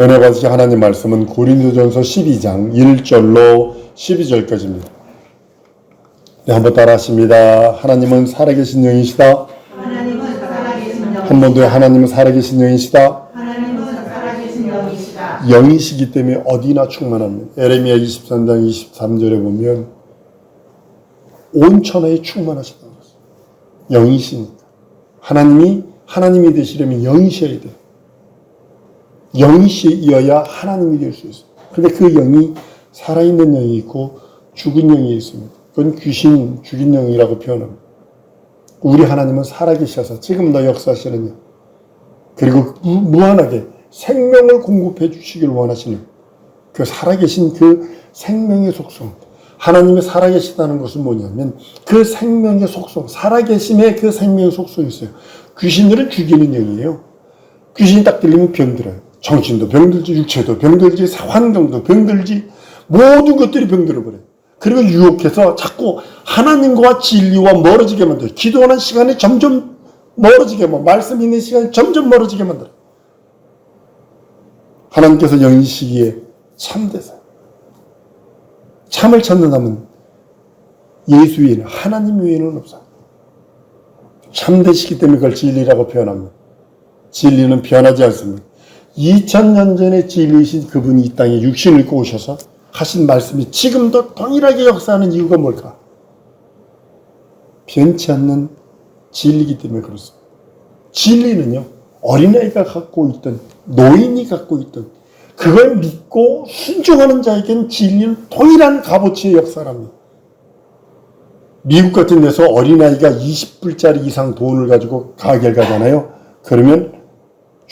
은혜 받으신 하나님 말씀은 고린도전서 12장 1절로 12절까지입니다. 네, 한번 따라 하십니다. 하나님은 살아계신 영이시다. 하나님은 살아계신 영, 한번 더 하나님은 살아계신 영이시다. 하나님은 살아계신 영이시다. 영이시기 때문에 어디나 충만합니다. 에레미야 23장 23절에 보면 온 천하에 충만하시다고 했어요. 영이시니까. 하나님이 하나님이 되시려면 영이셔야 돼요. 영이시여야 하나님이 될 수 있어요. 근데 그 영이 살아있는 영이 있고 죽은 영이 있습니다. 그건 귀신, 죽인 영이라고 표현합니다. 우리 하나님은 살아계셔서 지금도 역사하시는 영. 그리고 무- 무한하게 생명을 공급해 주시길 원하시는 그 살아계신 그 생명의 속성. 하나님이 살아계시다는 것은 뭐냐면 그 생명의 속성, 살아계심의 그 생명의 속성이 있어요. 귀신들은 죽이는 영이에요. 귀신이 딱 들리면 병들어요. 정신도 병들지, 육체도 병들지, 환경도 병들지, 모든 것들이 병들어버려요. 그리고 유혹해서 자꾸 하나님과 진리와 멀어지게 만들어요. 기도하는 시간이 점점 멀어지게, 뭐, 말씀 있는 시간이 점점 멀어지게 만들어요. 하나님께서 영이시기에 참되세요. 참을 찾는다면 예수 외에는, 하나님 외에는 없어요. 참되시기 때문에 그걸 진리라고 표현합니다. 진리는 변하지 않습니다. 2000년 전에 진리이신 그분이 이 땅에 육신을 입고 오셔서 하신 말씀이 지금도 동일하게 역사하는 이유가 뭘까? 변치 않는 진리이기 때문에 그렇습니다. 진리는요, 어린아이가 갖고 있던, 노인이 갖고 있던, 그걸 믿고 순종하는 자에게는 진리는 동일한 값어치의 역사랍니다. 미국 같은 데서 어린아이가 20불짜리 이상 돈을 가지고 가게를 가잖아요. 그러면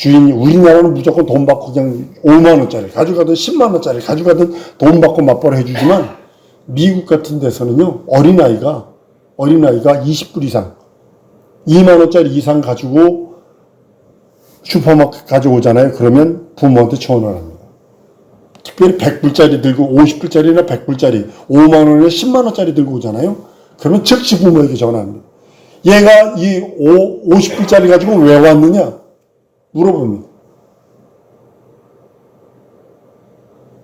주인이 우리나라는 무조건 돈 받고 그냥 5만 원짜리 가져가든 10만 원짜리 가져가든 돈 받고 맞벌이 해주지만 미국 같은 데서는요 어린 아이가 어린 아이가 20불 이상 2만 원짜리 이상 가지고 슈퍼마켓 가져오잖아요. 그러면 부모한테 전화를 합니다. 특별히 100불짜리 들고 50불짜리나 100불짜리 5만 원이나 10만 원짜리 들고 오잖아요. 그러면 즉시 부모에게 전화합니다. 얘가 이 50불짜리 가지고 왜 왔느냐 물어봅니다.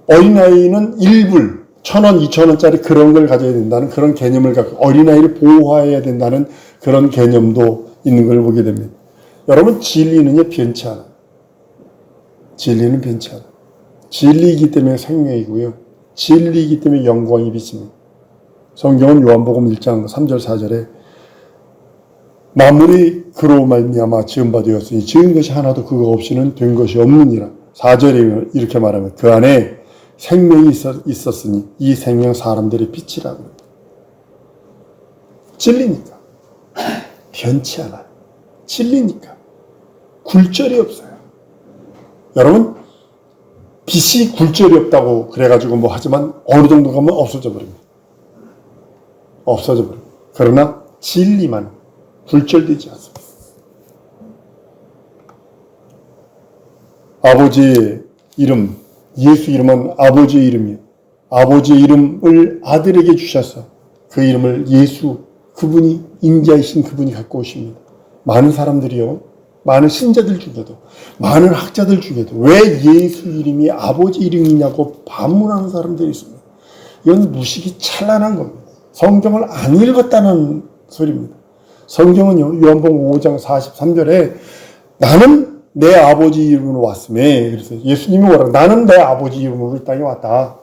어린아이는 1불, 1000원, 2000원짜리 그런 걸 가져야 된다는 그런 개념을 갖고 어린아이를 보호해야 된다는 그런 개념도 있는 걸 보게 됩니다. 여러분, 진리는요, 변치 않아요. 진리는 변치 않아요. 진리이기 때문에 생명이고요. 진리이기 때문에 영광이 비칩니다. 성경은 요한복음 1장 3절 4절에 만물이 그로 말미암아 지은 바 되었으니 지은 것이 하나도 그거 없이는 된 것이 없느니라. 4절에 이렇게 말하면 그 안에 생명이 있었, 있었으니 이 생명 사람들의 빛이라고. 진리니까. 변치 않아요. 진리니까. 굴절이 없어요. 여러분, 빛이 굴절이 없다고 그래가지고 뭐 하지만 어느 정도 가면 없어져 버립니다. 없어져 버립니다. 그러나 진리만 굴절되지 않습니다. 아버지의 이름, 예수 이름은 아버지의 이름이에요. 아버지의 이름을 아들에게 주셔서 그 이름을 예수, 그분이 인자이신 그분이 갖고 오십니다. 많은 사람들이요. 많은 신자들 중에도, 많은 학자들 중에도 왜 예수 이름이 아버지 이름이냐고 반문하는 사람들이 있습니다. 이건 무식이 찬란한 겁니다. 성경을 안 읽었다는 소리입니다. 성경은요, 요한복음 5장 43절에 나는 내 아버지 이름으로 왔음에, 그래서 예수님이 뭐라고, 나는 내 아버지 이름으로 이 땅에 왔다.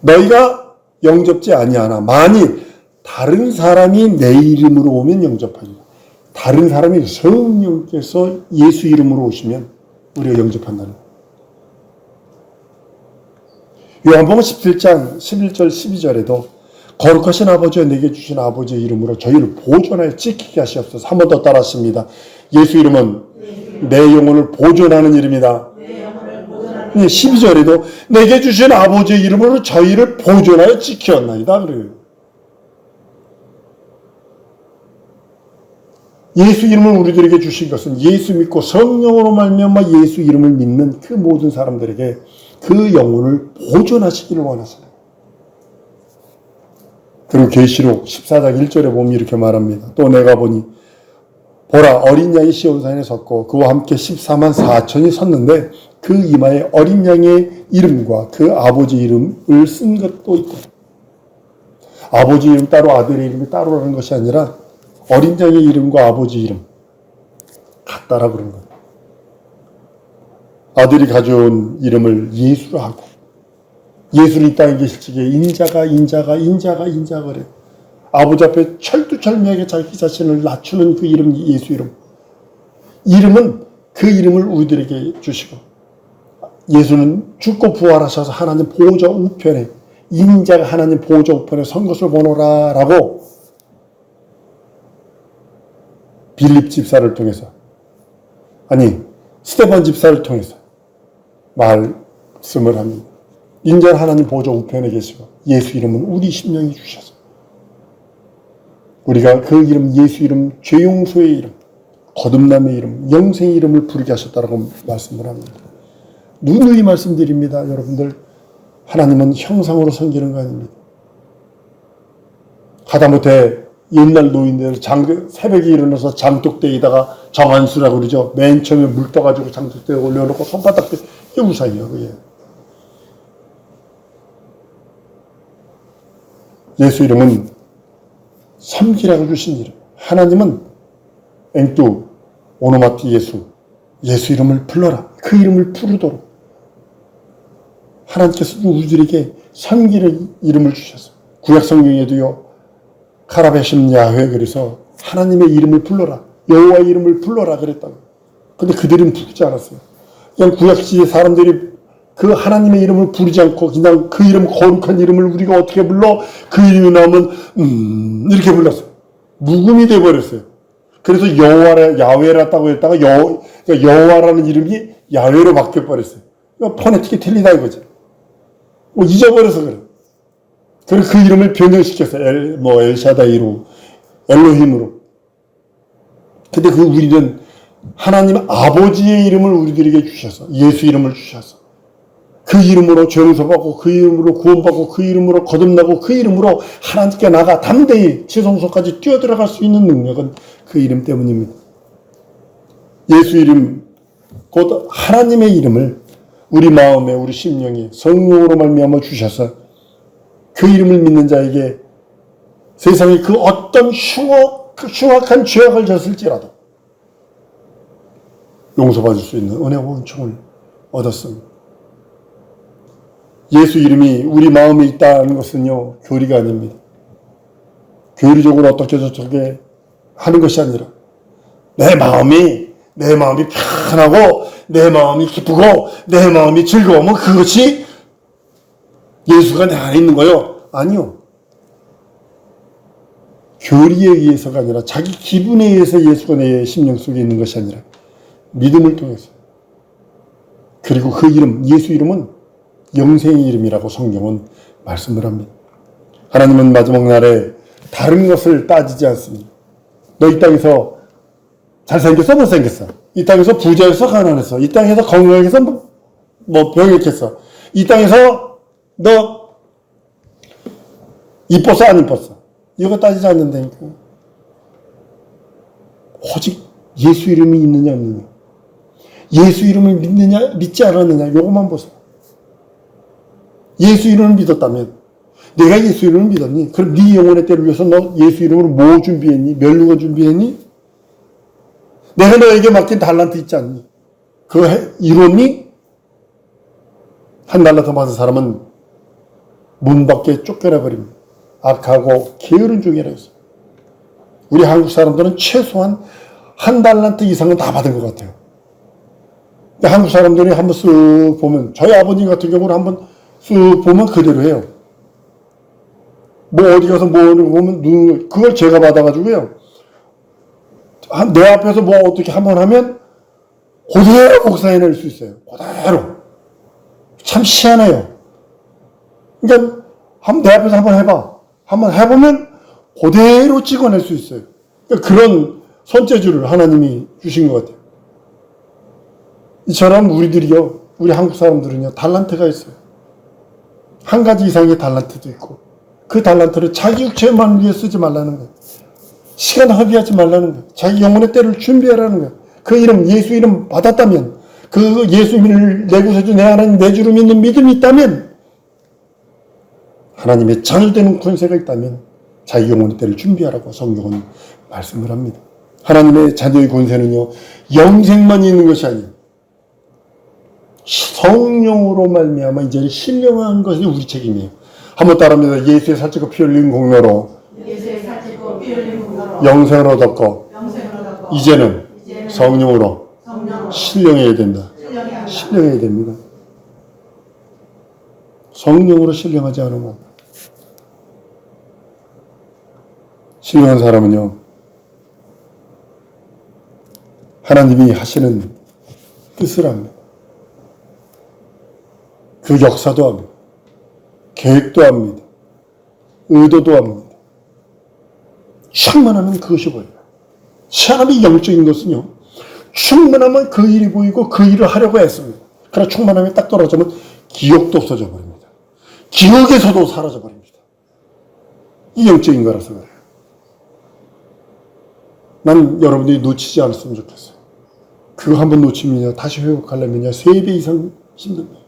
너희가 영접지 아니하나. 만일 다른 사람이 내 이름으로 오면 영접하리라. 다른 사람이 성령께서 예수 이름으로 오시면 우리가 영접한다는. 요한복음 17장 11절 12절에도 거룩하신 아버지와 내게 주신 아버지의 이름으로 저희를 보존하여 지키게 하시옵소서. 한 번 더 따라하십니다. 예수 이름은 내 영혼을 보존하는 이름이다. 12절에도 내게 주신 아버지의 이름으로 저희를 보존하여 지켰나이다. 그래요. 예수 이름을 우리들에게 주신 것은 예수 믿고 성령으로 말미암아 예수 이름을 믿는 그 모든 사람들에게 그 영혼을 보존하시기를 원하시는 그리고 계시록 14장 1절에 보면 이렇게 말합니다. 또 내가 보니 보라 어린 양이 시온산에 섰고 그와 함께 14만 4천이 섰는데 그 이마에 어린 양의 이름과 그 아버지 이름을 쓴 것도 있다. 아버지 이름 따로 아들의 이름이 따로라는 것이 아니라 어린 양의 이름과 아버지 이름 같다라 그런 거예요. 아들이 가져온 이름을 예수로 하고 예수는 이 땅에 계실 적에 인자가 인자가 인자가 인자가 그래. 아버지 앞에 철두철미하게 자기 자신을 낮추는 그 이름 예수 이름. 이름은 그 이름을 우리들에게 주시고 예수는 죽고 부활하셔서 하나님 보호자 우편에 인자가 하나님 보호자 우편에 선 것을 보노라 라고 빌립 집사를 통해서 아니 스테반 집사를 통해서 말씀을 합니다. 인자 하나님 보호자 우편에 계시고 예수 이름은 우리 심령이 주셔서 우리가 그 이름 예수 이름 죄용소의 이름 거듭남의 이름 영생의 이름을 부르게 하셨다라고 말씀을 합니다. 누누이 말씀드립니다. 여러분들 하나님은 형상으로 섬기는 거 아닙니다. 하다못해 옛날 노인들 장, 새벽에 일어나서 장독대에다가 정한수라고 그러죠. 맨 처음에 물 떠가지고 장독대에 올려놓고 손바닥 대 이게 우상이에요. 그게. 예수 이름은 섬기라고 주신 이름. 하나님은 앵뚜 오노마티 예수 예수 이름을 불러라. 그 이름을 부르도록 하나님께서 우리들에게 섬기는 이름을 주셔서 구약 성경에도요 카라베심 야훼 그래서 하나님의 이름을 불러라 여호와 이름을 불러라 그랬다고. 근데 그들은 부르지 않았어요. 그냥 구약 시대 사람들이 그 하나님의 이름을 부르지 않고 그냥 그 이름 거룩한 이름을 우리가 어떻게 불러 그 이름이 나오면 음 이렇게 불렀어요. 묵음이 돼 버렸어요. 그래서 여호와라 야훼라다고 했다가 여 그러니까 여호와라는 이름이 야훼로 바뀌어 버렸어요. 포네틱이 틀리다 이거지. 뭐 잊어버려서 그래. 그래서 그 이름을 변형시켰어요. 엘, 뭐 엘샤다이로 엘로힘으로. 근데 그 우리는 하나님 아버지의 이름을 우리들에게 주셔서 예수 이름을 주셔서 그 이름으로 죄용서받고 그 이름으로 구원받고 그 이름으로 거듭나고 그 이름으로 하나님께 나가 담대히 지성소까지 뛰어들어갈 수 있는 능력은 그 이름 때문입니다. 예수 이름 곧 하나님의 이름을 우리 마음에 우리 심령에 성령으로 말미암아 주셔서 그 이름을 믿는 자에게 세상에 그 어떤 흉악, 그 흉악한 죄악을 졌을지라도 용서받을 수 있는 은혜와 은총을 얻었습니다. 예수 이름이 우리 마음에 있다는 것은요, 교리가 아닙니다. 교리적으로 어떻게 저렇게 하는 것이 아니라, 내 마음이, 내 마음이 편하고, 내 마음이 기쁘고, 내 마음이 즐거우면 그것이 예수가 내 안에 있는 거요? 아니요. 교리에 의해서가 아니라 자기 기분에 의해서 예수가 내 심령 속에 있는 것이 아니라 믿음을 통해서. 그리고 그 이름, 예수 이름은 영생의 이름이라고 성경은 말씀을 합니다. 하나님은 마지막 날에 다른 것을 따지지 않습니다. 너 이 땅에서 잘생겼어? 못생겼어? 이 땅에서 부자였어? 가난했어? 이 땅에서 건강해서 뭐, 뭐 병약했어? 이 땅에서 너 이뻤어? 안 이뻤어? 이거 따지지 않는다니까. 오직 예수 이름이 있느냐 없느냐. 예수 이름을 믿느냐 믿지 않았느냐 요것만 보세요. 예수 이름을 믿었다면 내가 예수 이름을 믿었니? 그럼 네 영혼의 때를 위해서 너 예수 이름으로 뭐 준비했니? 멸류관 준비했니? 내가 너에게 맡긴 달란트 있지 않니? 해- 이뤘니? 한 달란트 받은 사람은 문 밖에 쫓겨나 버립니다. 악하고 게으른 중이라 했어요. 우리 한국 사람들은 최소한 한 달란트 이상은 다 받은 것 같아요. 한국 사람들이 한번 쓱 보면 저희 아버님 같은 경우는 한번 쓱 보면 그대로 해요. 뭐 어디 가서 뭐거 보면 눈 그걸 제가 받아가지고요. 한- 내 앞에서 뭐 어떻게 한 번 하면 그대로 복사해낼 수 있어요. 그대로. 참 희한해요. 그러니까 한번 내 앞에서 한번 해봐. 한번 해보면 그대로 찍어낼 수 있어요. 그러니까 그런 손재주를 하나님이 주신 것 같아요. 이처럼 우리들이요, 우리 한국 사람들은요, 달란트가 있어요. 한 가지 이상의 달란트도 있고, 그 달란트를 자기 육체만 위해 쓰지 말라는 거예요. 시간 허비하지 말라는 거예요. 자기 영혼의 때를 준비하라는 거예요. 그 이름, 예수 이름 받았다면, 그 예수님을 내 구세주 내 하나님 내 주로 믿는 믿음이 있다면 하나님의 자녀되는 권세가 있다면 자기 영혼의 때를 준비하라고 성경은 말씀을 합니다. 하나님의 자녀의 권세는요 영생만 있는 것이 아니에요. 성령으로 말미암아 이제 신령한 것이 우리 책임이에요. 한번 따라합니다. 예수의 살찌고 피 흘린 공로로 예수의 살찌고 피 흘린 공로로 영생을 얻었고 영생을 얻었고 이제는 이제는 성령으로 성령으로 신령해야 된다. 신령해야 됩니다. 성령으로 신령하지 않으면 신령한 사람은요 하나님이 하시는 뜻을 합니다. 그 역사도 합니다. 계획도 합니다. 의도도 합니다. 충만하면 그것이 보여요. 사람이 영적인 것은요, 충만하면 그 일이 보이고 그 일을 하려고 했습니다. 그러나 충만함이 딱 떨어지면 기억도 없어져 버립니다. 기억에서도 사라져 버립니다. 이 영적인 거라서 그래요. 난 여러분들이 놓치지 않았으면 좋겠어요. 그거 한번 놓치면요, 다시 회복하려면요, 세 배 이상 힘듭니다.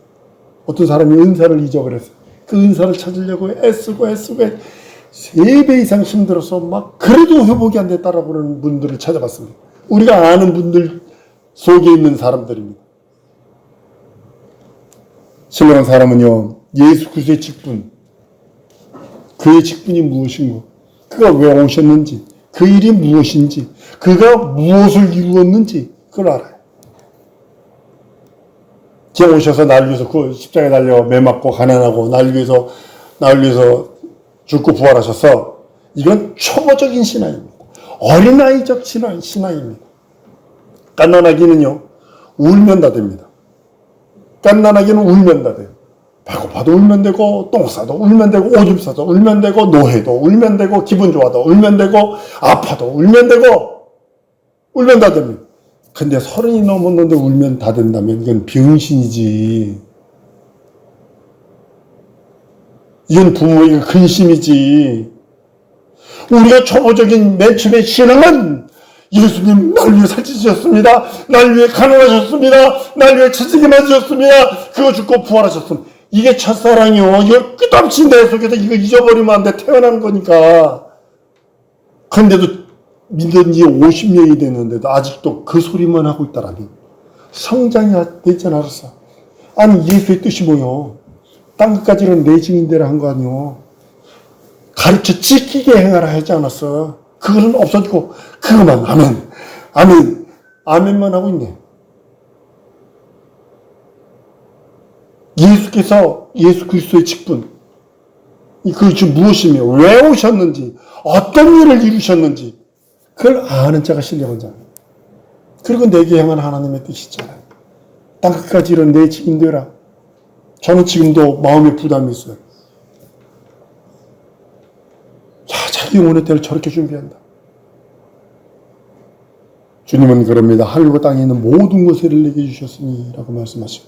어떤 사람이 은사를 잊어버렸어요. 그 은사를 찾으려고 애쓰고 애쓰고 세 배 이상 힘들어서 막 그래도 회복이 안 됐다라고 하는 분들을 찾아봤습니다. 우리가 아는 분들 속에 있는 사람들입니다. 신령한 사람은요, 예수 그리스도의 직분, 그의 직분이 무엇인고, 그가 왜 오셨는지, 그 일이 무엇인지, 그가 무엇을 이루었는지, 그걸 알아요. 제 오셔서 날 위해서 그 십자가에 달려 매 맞고 가난하고 날 위해서 날 위해서 죽고 부활하셔서 이건 초보적인 신앙입니다. 어린아이적 신앙, 신앙입니다. 깐난아기는요 울면 다 됩니다. 깐난아기는 울면 다 돼요. 배고파도 울면 되고 똥 싸도 울면 되고 오줌 싸도 울면 되고 노해도 울면 되고 기분 좋아도 울면 되고 아파도 울면 되고 울면 다 됩니다. 근데 서른이 넘었는데 울면 다 된다면 이건 병신이지. 이건 부모에게 근심이지. 우리가 초보적인 맨 처음에 신앙은 예수님 날 위해 살찌셨습니다. 날 위해 가난하셨습니다. 날 위해 채찍이 맞으셨습니다. 그거 죽고 부활하셨습니다. 이게 첫사랑이요. 이거 끝없이 내 속에서 이거 잊어버리면 안 돼. 태어난 거니까. 근데도 믿은 지 50년이 됐는데도 아직도 그 소리만 하고 있다라니. 성장이 되지 않았어. 아니, 예수의 뜻이 뭐요? 땅 끝까지는 내 증인대로 한 거 아니요. 가르쳐 지키게 행하라 하지 않았어. 그거는 없어지고, 그것만, 아멘, 아멘, 아멘만 하고 있네. 예수께서 예수 그리스도의 직분, 그것이 무엇이며, 왜 오셨는지, 어떤 일을 이루셨는지, 그걸 아는 자가 신령한 자. 그리고 내게 향한 하나님의 뜻이잖아요. 땅끝까지 이런 내 직인되라. 저는 지금도 마음에 부담이 있어요. 자, 자기 영혼의 때를 저렇게 준비한다. 주님은 그럽니다. 하늘과 땅에 있는 모든 것을 내게 주셨으니 라고 말씀하시고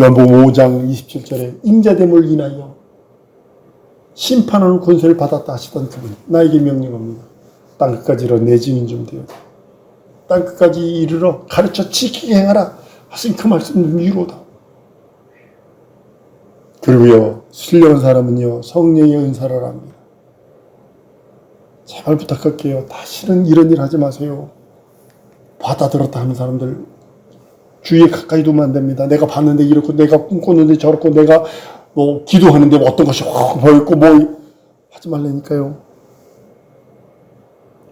요한복음 5장 27절에 인자됨을 인하여 심판하는 권세를 받았다 하시던 그분 나에게 명령합니다. 땅끝까지 이르러 내 증인 좀 되어 땅끝까지 이르러 가르쳐 지키게 행하라 하신 그 말씀 좀 이루어다. 그리고요 신령한 사람은요 성령의 은사를 합니다. 제발 부탁할게요. 다시는 이런 일 하지 마세요. 받아들었다 하는 사람들 주위에 가까이 두면 안 됩니다. 내가 봤는데 이렇고 내가 꿈꿨는데 저렇고 내가 뭐 기도하는데 뭐 어떤 것이 확 보였고 뭐 하지 말라니까요.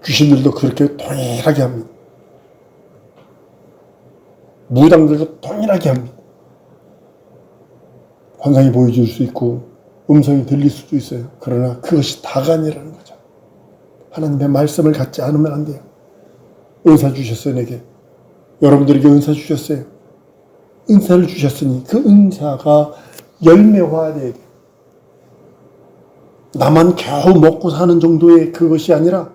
귀신들도 그렇게 동일하게 합니다. 무당들도 동일하게 합니다. 환상이 보여줄 수 있고 음성이 들릴 수도 있어요. 그러나 그것이 다가 아니라는 거죠. 하나님의 말씀을 갖지 않으면 안 돼요. 은사 주셨어요, 내게. 여러분들에게 은사 주셨어요. 은사를 주셨으니 그 은사가 열매화돼야 돼요. 나만 겨우 먹고 사는 정도의 그것이 아니라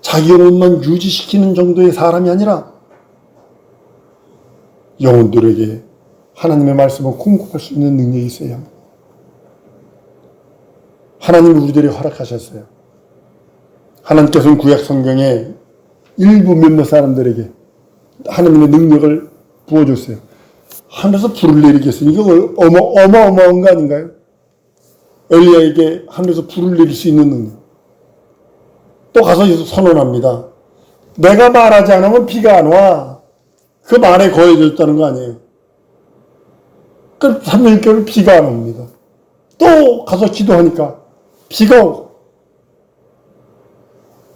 자기 영혼만 유지시키는 정도의 사람이 아니라 영혼들에게 하나님의 말씀을 공급할 수 있는 능력이 있어야 합니다. 하나님이 우리들이 허락하셨어요. 하나님께서는 구약 성경에 일부 몇몇 사람들에게 하나님의 능력을 부어줬어요. 하늘에서 불을 내리겠어요. 이거 어마, 어마어마한 거 아닌가요? 엘리야에게 하늘에서 불을 내릴 수 있는 능력. 또 가서 선언합니다. 내가 말하지 않으면 비가 안 와. 그 말에 거해졌다는 거 아니에요. 그 3년 6개월 비가 안 옵니다. 또 가서 기도하니까 비가 오고.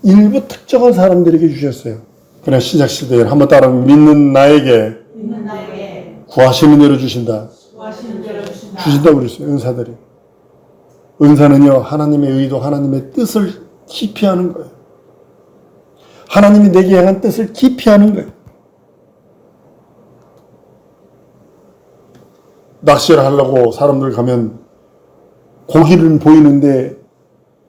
일부 특정한 사람들에게 주셨어요. 그러나 신약시대에 한번 따라 믿는 나에게 있는 나에게 구하시는. 구하시는 대로 주신다. 주신다고 그랬어요. 은사들이. 은사는요, 하나님의 의도, 하나님의 뜻을 깊이 하는 거예요. 하나님이 내게 향한 뜻을 깊이 하는 거예요. 낚시를 하려고 사람들 가면 고기를 보이는데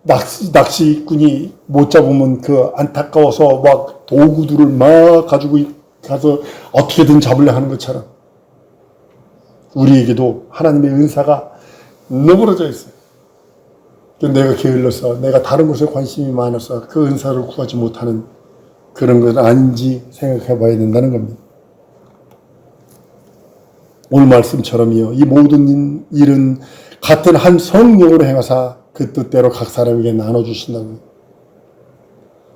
낚시, 낚시꾼이 못 잡으면 그 안타까워서 막 도구들을 막 가지고 가서 어떻게든 잡으려 하는 것처럼 우리에게도 하나님의 은사가 너무러져 있어요. 내가 게을러서 내가 다른 것에 관심이 많아서 그 은사를 구하지 못하는 그런 건 아닌지 생각해 봐야 된다는 겁니다. 오늘 말씀처럼이요. 이 모든 일은 같은 한 성령으로 행하사 그 뜻대로 각 사람에게 나눠주신다고.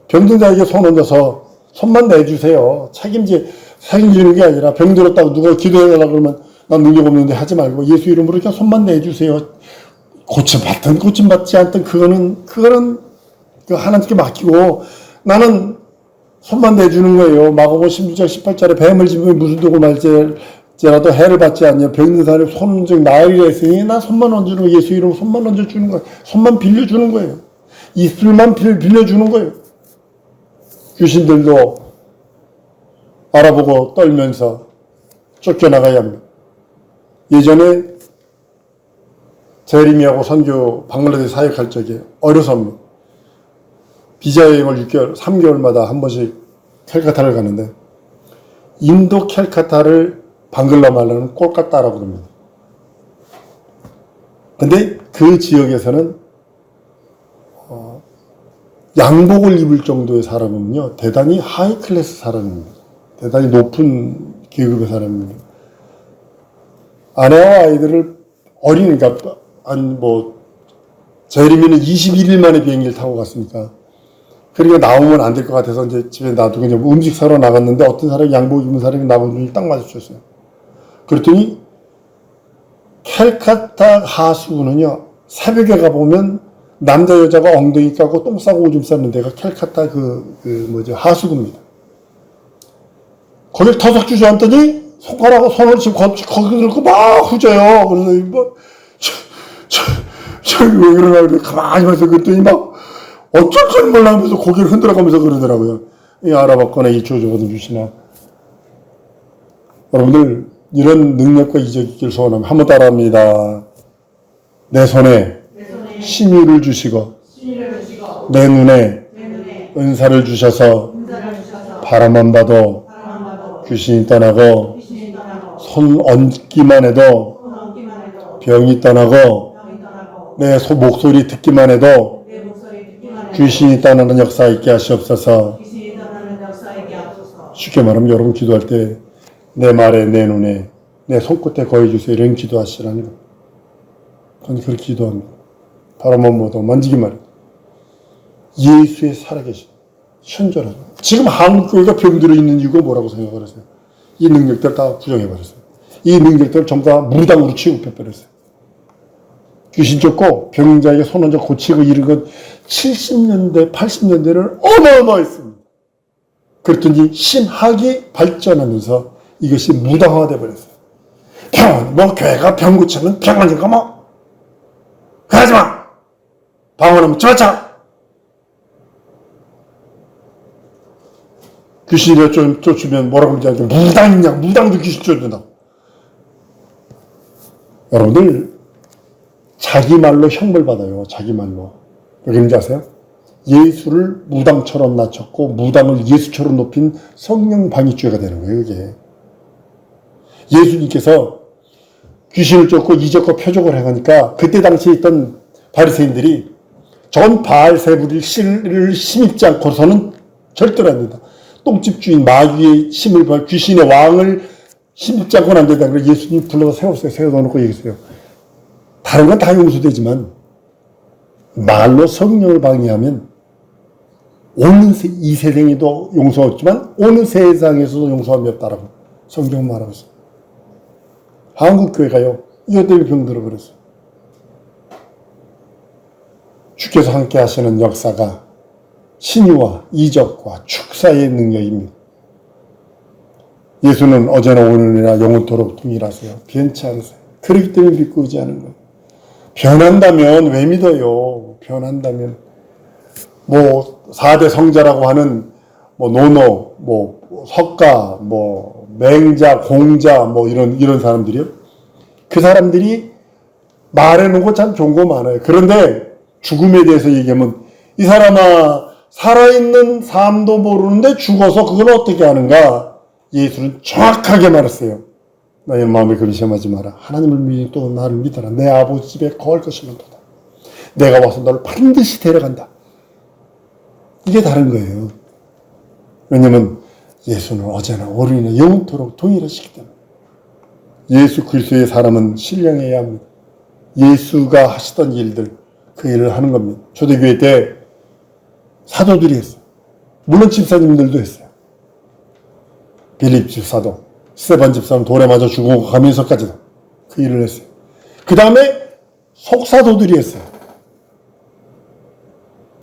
병든 자에게 손 얹어서 손만 내주세요. 책임지, 책임지는 게 아니라 병들었다고 누가 기도해달라고 그러면 난 능력 없는데 하지 말고 예수 이름으로 그냥 손만 내주세요. 고침받든 고침받지 않든 그거는, 그거는 그 하나님께 맡기고 나는 손만 내주는 거예요. 마가복음 16장 18절에 뱀을 집으면 무슨 독을 말지라도 해를 받지 않냐. 병든 사람이 손 나으리라 했으니 나 손만 얹어주는 거 예수 이름 손만 얹어주는 거예요. 손만 빌려주는 거예요. 빌- 빌려주는 거예요. 귀신들도 알아보고 떨면서 쫓겨나가야 합니다. 예전에 재림이하고 선교 방글라데시 사역할 적에 어려서 비자 여행을 6개월, 3개월마다 한 번씩 캘카타를 가는데 인도 캘카타를 방글라 말로는 꼴까따라고 합니다. 근데 그 지역에서는 어, 양복을 입을 정도의 사람은요 대단히 하이 클래스 사람입니다. 대단히 높은 계급의 사람입니다. 아내와 아이들을 어린 그러니까 한뭐 재림이는 21일 만에 비행기를 타고 갔으니까 그러니까 나오면 안 될 것 같아서 이제 집에 놔두고 이제 음식 사러 나갔는데 어떤 사람이 양복 입은 사람이 나온 눈이 딱 마주쳤어요. 그랬더니 캘카타 하수구는요 새벽에 가보면 남자 여자가 엉덩이 까고 똥 싸고 오줌 싸는 데가 캘카타 그, 그 뭐죠 하수구입니다. 거길 터석 주저앉더니 손가락으로 손을 지금 거, 거기 들고 막 후져요. 그래서 뭐 저기 왜 그러나 그래 가만히 봐서 그랬더니 막 어쩔 줄 몰라면서 고개를 흔들어가면서 그러더라고요. 이 알아봤거나 이쪽 저거든 주시나. 여러분들 이런 능력과 이적 있길 소원하면 한번 따라합니다. 내 손에 신유를 주시고 내 눈에 은사를 주셔서 바라만 봐도 귀신이 떠나고 손 얹기만 해도 병이 떠나고 내 소- 목소리 듣기만 해도 귀신이 떠나는 역사 있게 하시옵소서. 쉽게 말하면 여러분 기도할 때 내 말에 내 눈에 내 손끝에 거해 주세요. 이런 기도하시라니 저는 그렇게 기도합니다. 바라만 보도 만지기만 해도 예수의 살아계신 현존하죠 지금 한국 교회가 병들어 있는 이유가 뭐라고 생각을 하세요? 이 능력들 다 부정해버렸어요. 이 능력들 전부 다 무당으로 취급해버렸어요 귀신 쫓고 병자에게 손 얹어 고치고 이런 건 70년대 80년대는 어마어마했습니다 그랬더니 신학이 발전하면서 이것이 무당화돼 버렸어요. 병, 뭐 교회가 병 고치면 병하니까 뭐 그러지 마. 방언하면 쫓아. 귀신이 쫓, 쫓으면 뭐라고 그러지 않게 무당이냐 무당도 귀신 쫓는다고. 여러분들 자기 말로 형벌 받아요. 자기 말로. 왜 그런지 아세요? 예수를 무당처럼 낮췄고 무당을 예수처럼 높인 성령 방위죄가 되는 거예요, 이게. 예수님께서 귀신을 쫓고 이적과 표적을 행하니까 그때 당시에 있던 바리새인들이 전 바알세부를 심입지 않고서는 절대로 안 된다. 똥집 주인 마귀의 봐 귀신의 왕을 심장권 안 된다. 그래 예수님 불러서 세웠어요. 세워놓고 얘기했어요. 다른 건 다 용서되지만 말로 성령을 방해하면 오는 세, 이 세상에도 용서 없지만 오는 세상에서도 용서함이 없다라고 성경 말하고 있어요. 한국 교회가요. 이것 때문에 병들어 버렸어요. 주께서 함께 하시는 역사가 신유와 이적과 축사의 능력입니다. 예수는 어제나 오늘이나 영원토록 동일하세요. 변치 않으세요. 그렇기 때문에 믿고 의지하는 거예요. 변한다면 왜 믿어요? 변한다면 뭐 4대 성자라고 하는 뭐 노노, 뭐 석가, 뭐 맹자, 공자 뭐 이런 이런 사람들이요. 그 사람들이 말해 놓은 거참 좋은 거 많아요. 그런데 죽음에 대해서 얘기하면 이 사람아 살아있는 삶도 모르는데 죽어서 그걸 어떻게 하는가? 예수는 정확하게 말했어요. 너의 마음에 근심하지 마라. 하나님을 믿고 또 나를 믿어라. 내 아버지 집에 거할 것이면 도다. 내가 와서 너를 반드시 데려간다. 이게 다른 거예요. 왜냐면 예수는 어제나 오늘이나 영원토록 동일하시기 때문에. 예수 그리스도의 사람은 신령해야 합니다. 예수가 하시던 일들, 그 일을 하는 겁니다. 초대교회 때 사도들이 했어요. 물론 집사님들도 했어요. 빌립 집사도, 스테반 집사는 돌에 맞아 죽어가면서까지도 그 일을 했어요. 그 다음에 속사도들이 했어요.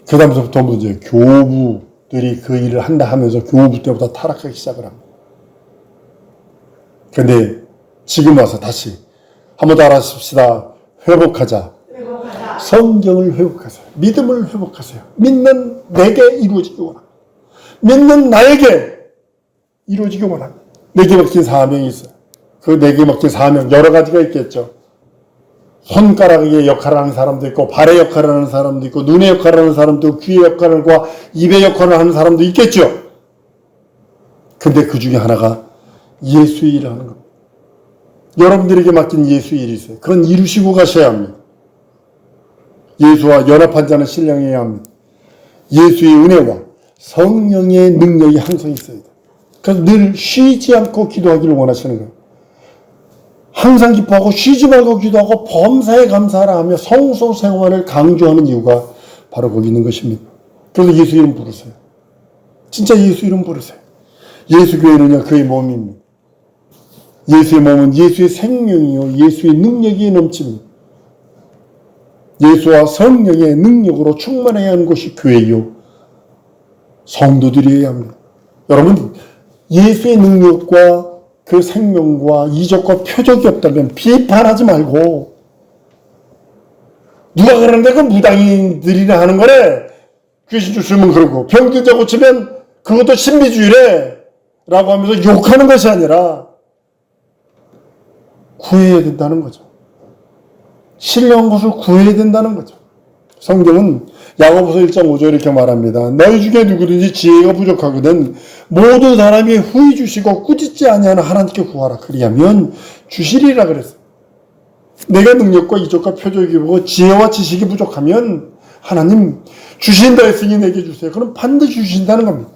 그 다음부터 문제 교부들이 그 일을 한다 하면서 교부 때보다 타락하기 시작을 합니다. 근데 지금 와서 다시 한번 더 알아십시다. 회복하자. 회복하자. 성경을 회복하세요. 믿음을 회복하세요. 믿는 내게 이루어지기 원합니다. 믿는 나에게 이루어지기 원합니다. 내게 먹힌 사명이 있어요. 그 내게 먹힌 사명 여러 가지가 있겠죠. 손가락의 역할을 하는 사람도 있고 발의 역할을 하는 사람도 있고 눈의 역할을 하는 사람도 있고 귀의 역할과 입의 역할을 하는 사람도 있겠죠. 근데 그 중에 하나가 예수의 일을 하는 겁니다. 여러분들에게 맡긴 예수의 일이 있어요. 그건 이루시고 가셔야 합니다. 예수와 연합한 자는 신령해야 합니다. 예수의 은혜와 성령의 능력이 항상 있어야 돼요. 그래서 늘 쉬지 않고 기도하기를 원하시는 거예요. 항상 기뻐하고 쉬지 말고 기도하고 범사에 감사하라 하며 성소 생활을 강조하는 이유가 바로 거기 있는 것입니다. 그래서 예수 이름 부르세요. 진짜 예수 이름 부르세요. 예수 교회는요, 그의 몸입니다. 예수의 몸은 예수의 생명이요, 예수의 능력이 넘칩니다. 예수와 성령의 능력으로 충만해야 하는 것이 교회요, 성도들이어야 합니다. 여러분, 예수의 능력과 그 생명과 이적과 표적이 없다면 비판하지 말고 누가 그러는데 그 무당인들이나 하는 거래 귀신 주시면 그러고 병든 자 고치면 그것도 신비주의래 라고 하면서 욕하는 것이 아니라 구해야 된다는 거죠. 신령한 것을 구해야 된다는 거죠. 성경은 야고보서 1장 5절 이렇게 말합니다. 너희 중에 누구든지 지혜가 부족하거든 모든 사람이 후히 주시고 꾸짖지 아니하는 하나님께 구하라. 그리하면 주시리라 그랬어요. 내가 능력과 이적과 표적이 보고 지혜와 지식이 부족하면 하나님 주신다 했으니 내게 주세요. 그럼 반드시 주신다는 겁니다.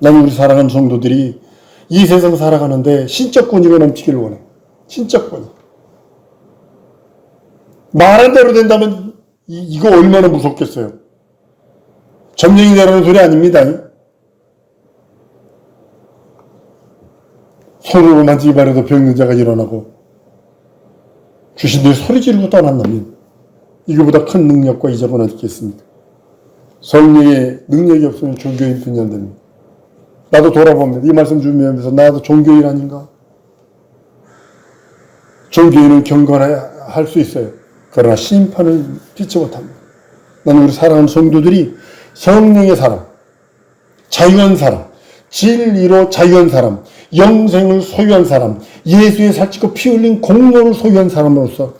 나는 우리 사랑하는 성도들이 이 세상 살아가는데 신적 권위가 넘치기를 원해. 신적 권위. 말한 대로 된다면 이, 이거 얼마나 무섭겠어요. 점령이 내라는 소리 아닙니다. 손으로 만지기만 해도 병든 자가 일어나고 귀신들이 소리 지르고 떠난다면 이거보다 큰 능력과 이적은 어디 있겠습니까? 성령의 능력이 없으면 종교인 뿐이 안 됩니다. 나도 돌아봅니다. 이 말씀 준비하면서 나도 종교인 아닌가? 종교인은 경건할 수 있어요. 그러나 심판을 피치 못합니다. 나는 우리 사랑하는 성도들이 성령의 사람, 자유한 사람, 진리로 자유한 사람, 영생을 소유한 사람, 예수의 살찌고 피 흘린 공로를 소유한 사람으로서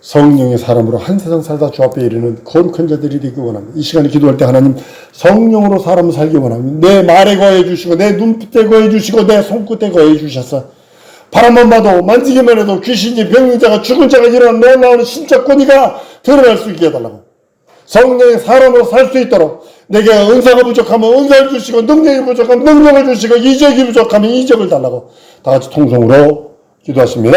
성령의 사람으로 한 세상 살다 주 앞에 이르는 거룩한 자들이 되기 원합니다. 이 시간에 기도할 때 하나님 성령으로 사람을 살기 원합니다. 내 말에 거해 주시고 내 눈빛에 거해 주시고 내 손끝에 거해 주셔서 바람만 봐도 만지기만 해도 귀신이 병자가 죽은 자가 일어나 놀라운 신적 권위가 드러날 수 있게 해달라고 성령의 사람으로 살 수 있도록 내게 은사가 부족하면 은사를 주시고 능력이 부족하면 능력을 주시고 이적이 부족하면 이적을 달라고 다 같이 통성으로 기도하십니다.